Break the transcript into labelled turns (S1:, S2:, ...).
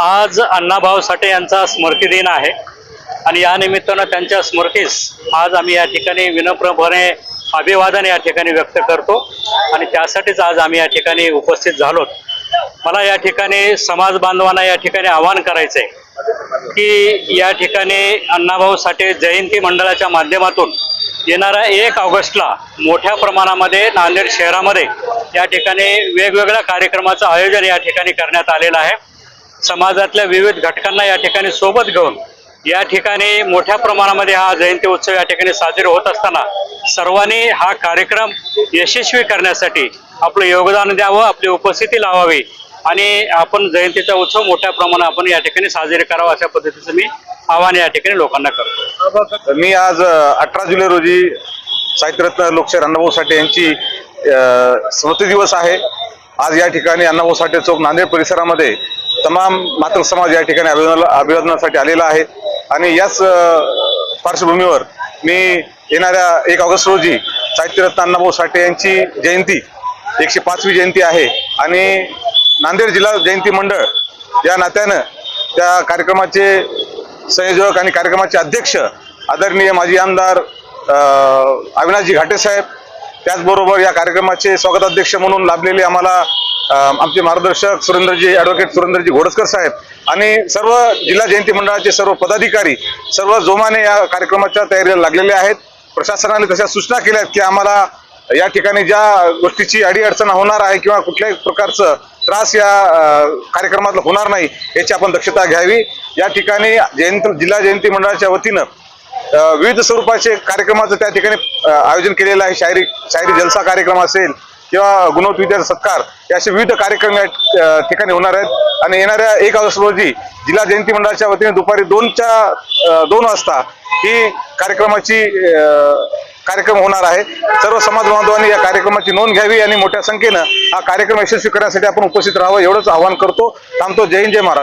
S1: आज अण्णाभाऊ साठे यांचा स्मृती दिन आहे. आणि या निमित्तानं त्यांच्या स्मृतीस आज आम्ही या ठिकाणी विनम्रपणे अभिवादन या ठिकाणी व्यक्त करतो. आणि त्यासाठीच आज आम्ही या ठिकाणी उपस्थित झालो मला या ठिकाणी समाज बांधवांना या ठिकाणी आवाहन करायचं आहे की या ठिकाणी अण्णाभाऊ साठे जयंती मंडळाच्या माध्यमातून येणाऱ्या एक ऑगस्टला मोठ्या प्रमाणामध्ये नांदेड शहरामध्ये या ठिकाणी वेगवेगळ्या कार्यक्रमाचं आयोजन या ठिकाणी करण्यात आलेलं आहे. समाजातल्या विविध घटकांना या ठिकाणी सोबत घेऊन या ठिकाणी मोठ्या प्रमाणामध्ये हा जयंती उत्सव या ठिकाणी साजरे होत असताना सर्वांनी हा कार्यक्रम यशस्वी करण्यासाठी आपलं योगदान द्यावं आपली उपस्थिती लावावी आणि आपण जयंतीचा उत्सव मोठ्या प्रमाणात आपण या ठिकाणी साजरे करावा अशा पद्धतीचं मी आव्हान या ठिकाणी लोकांना करतो.
S2: मी आज अठरा जुलै रोजी साहित्यरत्न लोकशाहीर अण्णाभाऊ साठे यांची अ, स्मृती दिवस आहे. आज या ठिकाणी अण्णाभाऊ साठे चौक नांदेड परिसरामध्ये तमाम मातृ समाज या ठिकाणी अभिवादनाला अभिवादनासाठी आलेला आहे. आणि याच पार्श्वभूमीवर मी येणाऱ्या एक ऑगस्ट रोजी साहित्यरत्न अण्णाभाऊ साठे यांची जयंती एकशे पाचवी जयंती आहे. आणि नांदेड जिल्हा जयंती मंडळ या नात्यानं त्या कार्यक्रमाचे संयोजक आणि कार्यक्रमाचे अध्यक्ष आदरणीय माजी आमदार अविनाशजी घाटे साहेब त्याचबरोबर या कार्यक्रमाचे स्वागताध्यक्ष म्हणून लाभलेले आम्हाला आमचे मार्गदर्शक सुरेंद्रजी ॲडव्होकेट सुरेंद्रजी घोडसकर साहेब आणि सर्व जिल्हा जयंती मंडळाचे सर्व पदाधिकारी सर्व जोमाने या कार्यक्रमाच्या तयारीला लागलेले आहेत. प्रशासनाने तशा सूचना केल्या आहेत की आम्हाला या ठिकाणी ज्या गोष्टीची अडीअडचण होणार आहे किंवा कुठल्याही प्रकारचं त्रास या अ, कार्यक्रमात होणार नाही याची आपण दक्षता घ्यावी. या ठिकाणी जयंती जिल्हा जयंती मंडळाच्या वतीनं विविध स्वरूपाचे कार्यक्रमाचं त्या ठिकाणी आयोजन केलेलं आहे. शायरी शायरी जलसा कार्यक्रम असेल किंवा गुणवत विद्यार्थी सत्कार हे असे विविध कार्यक्रम या ठिकाणी होणार आहेत. आणि येणाऱ्या एक ऑगस्ट रोजी जिल्हा जयंती मंडळाच्या वतीने दुपारी दोनच्या दोन वाजता ही कार्यक्रमाची कार्यक्रम होणार आहे. सर्व समाज बांधवांनी या कार्यक्रमाची नोंद घ्यावी आणि मोठ्या संख्येनं हा कार्यक्रम यशस्वी करण्यासाठी आपण उपस्थित राहावं एवढंच आवाहन करतो. थांबतो. जय हिंद जय महाराज